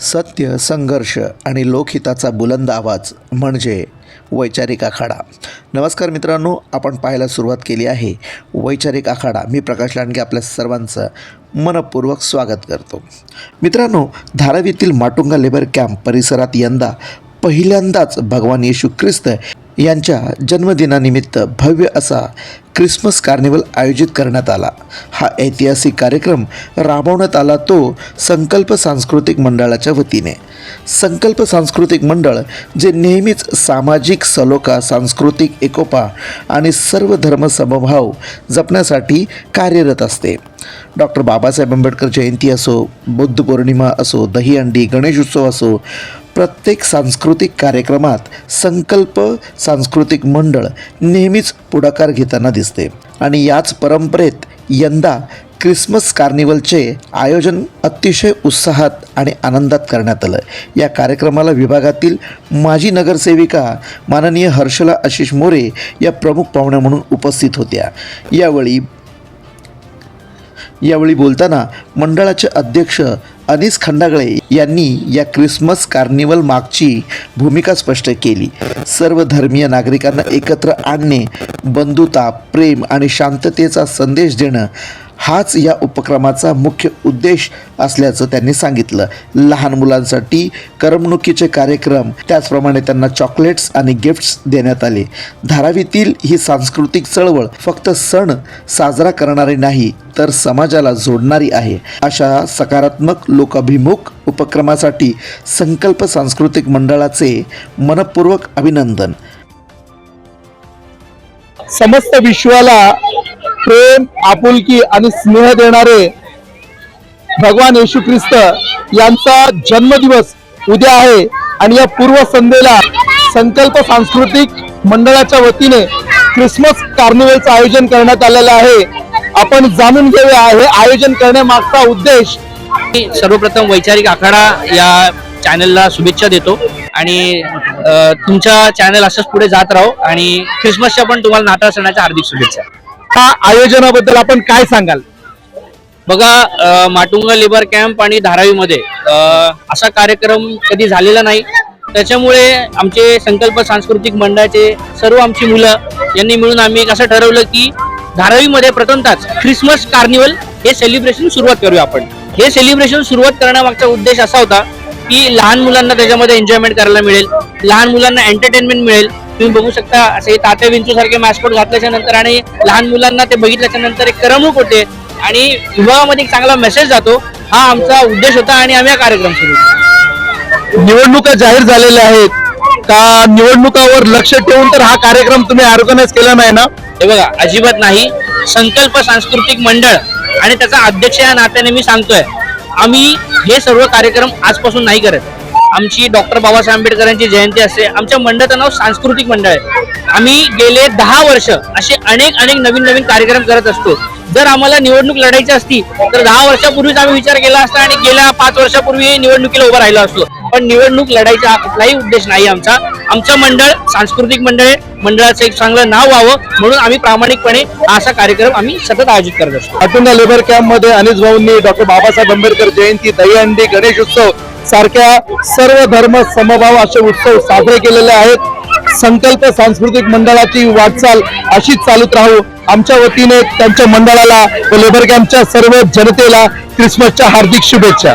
सत्य संघर्ष आणि लोकहिताचा बुलंद आवाज म्हणजे वैचारिक आखाडा. नमस्कार मित्रांनो आपण पाहायला सुरुवात केली आहे. वैचारिक आखाडा. मी प्रकाश लांडगे आपल्या सर्वांचं मनपूर्वक स्वागत करतो. मित्रांनो धारावीतील माटुंगा लेबर कॅम्प परिसरात यंदा पहिल्यांदाच भगवान येशू ख्रिस्त यांच्या जन्मदिनानिमित्त भव्य असा क्रिसमस कार्निवल आयोजित करण्यात आला. हा ऐतिहासिक कार्यक्रम राबवण्यात आला तो संकल्प सांस्कृतिक मंडळाच्या वतीने. संकल्प सांस्कृतिक मंडळ जे नेहमीच सामाजिक सलोखा सांस्कृतिक एकोपा आणि सर्व धर्म समभाव जपण्यासाठी कार्यरत असते. डॉक्टर बाबासाहेब आंबेडकर जयंती असो बुद्ध पौर्णिमा असो दहीहंडी गणेश उत्सव असो प्रत्येक सांस्कृतिक कार्यक्रमात संकल्प सांस्कृतिक मंडळ नेहमीच पुढाकार घेताना दिसते. आणि याच परंपरेत यंदा क्रिसमस कार्निवलचे आयोजन अतिशय उत्साहात आणि आनंदात करण्यात आलं. या कार्यक्रमाला विभागातील माजी नगरसेविका माननीय हर्षला आशिष मोरे या प्रमुख पाहुण्या म्हणून उपस्थित होत्या. यावेळी यावेळी बोलताना मंडळाचे अध्यक्ष अनिस खंडागळे यांनी या क्रिसमस कार्निवल मागची भूमिका स्पष्ट केली. सर्व धर्मीय नागरिकांना एकत्र आणणे बंधुता प्रेम आणि शांततेचा संदेश देणं हाच या उपक्रमाचा मुख्य उद्देश असल्याचं त्यांनी सांगितलं. लहान मुलांसाठी करमणुकीचे कार्यक्रम त्याचप्रमाणे त्यांना चॉकलेट्स आणि गिफ्ट्स देण्यात आले. धारावीतील ही सांस्कृतिक चळवळ फक्त सण साजरा करणारी नाही तर समाजाला जोडणारी आहे. अशा सकारात्मक लोकाभिमुख उपक्रमासाठी संकल्प सांस्कृतिक मंडळाचे मनपूर्वक अभिनंदन. समस्त विश्वाला प्रेम आपुलकी आणि स्नेह देणारे भगवान येशू ख्रिस्त यांचा जन्मदिवस उद्या आहे आणि या पूर्व संध्येला संकल्प सांस्कृतिक मंडळाच्या वतीने क्रिसमस कार्निवलचं आयोजन करण्यात आलेलं आहे. आपण जाणून घेऊया हे आयोजन करण्यामागचा उद्देश. मी सर्वप्रथम वैचारिक आखाडा या चॅनलला शुभेच्छा देतो आणि तुमच्या तुमचा चॅनल असंच पुढे जात राहो आणि क्रिसमसच्या पण तुम्हाला नाताळ सणाच्या हार्दिक शुभेच्छा. हा आयोजनाबद्दल आपण काय सांगाल? बघा माटुंगा लेबर कॅम्प आणि धारावीमध्ये असा कार्यक्रम कधी झालेला नाही. त्याच्यामुळे आमचे संकल्प सांस्कृतिक मंडळाचे सर्व आमची मुलं यांनी मिळून आम्ही एक असं ठरवलं की धारावीमध्ये प्रथमतच ख्रिसमस कार्निवल हे सेलिब्रेशन सुरुवात करूया आपण. हे सेलिब्रेशन सुरुवात करण्यामागचा उद्देश असा होता की लहान मुलांना त्याच्यामध्ये एन्जॉयमेंट करायला मिळेल लहान मुलांना एंटरटेनमेंट मिळेल तुम्ही बघू शकता असे तात्या विंचू सारखे मॅस्कोट घातल्याच्या नंतर आणि लहान मुलांना ते बघितल्याच्या नंतर एक करमणूक होते आणि विभागामध्ये एक चांगला मेसेज जातो. हा आमचा उद्देश होता आणि आम्ही हा कार्यक्रम सुरू केला. निवडणुका जाहीर झालेल्या आहेत. का निवडणुकावर लक्ष ठेवून तर हा कार्यक्रम तुम्ही ऑर्गनाईज केला नाही ना? हे बघा अजिबात नाही. संकल्प सांस्कृतिक मंडळ आणि त्याचा अध्यक्ष या नात्याने मी सांगतोय. आम्ही हे सर्व कार्यक्रम आजपासून नाही करत. आमची डॉक्टर बाबासाहेब आंबेडकरांची जयंती असते. आमच्या मंडळाचं नाव सांस्कृतिक मंडळ आहे. आम्ही गेले दहा वर्ष असे अनेक अनेक नवीन नवीन कार्यक्रम करत असतो. जर आम्हाला निवडणूक लढायची असती तर दहा वर्षापूर्वीच आम्ही विचार केला असता आणि गेल्या पाच वर्षापूर्वी निवडणुकीला उभं राहिलो असतो. पण निवडणूक लढायचा हा कुठलाही उद्देश नाही आमचा. आमचं मंडळ सांस्कृतिक मंडळ आहे. मंडळाचं एक चांगलं नाव व्हावं म्हणून आम्ही प्रामाणिकपणे हा असा कार्यक्रम आम्ही सतत आयोजित करत असतो. अटुंडा लेबर कॅम्पमध्ये अनिस भाऊंनी डॉक्टर बाबासाहेब आंबेडकर जयंती दहीहंडी गणेश उत्सव सारख्या सर्व धर्म समभाव असे उत्सव साजरे केलेले आहेत. संकल्प सांस्कृतिक मंडळाची वाटचाल अशीच चालूत राहू. आमच्या वतीने त्यांच्या मंडळाला व लेबर कॅम्पच्या सर्व जनतेला क्रिसमसच्या हार्दिक शुभेच्छा.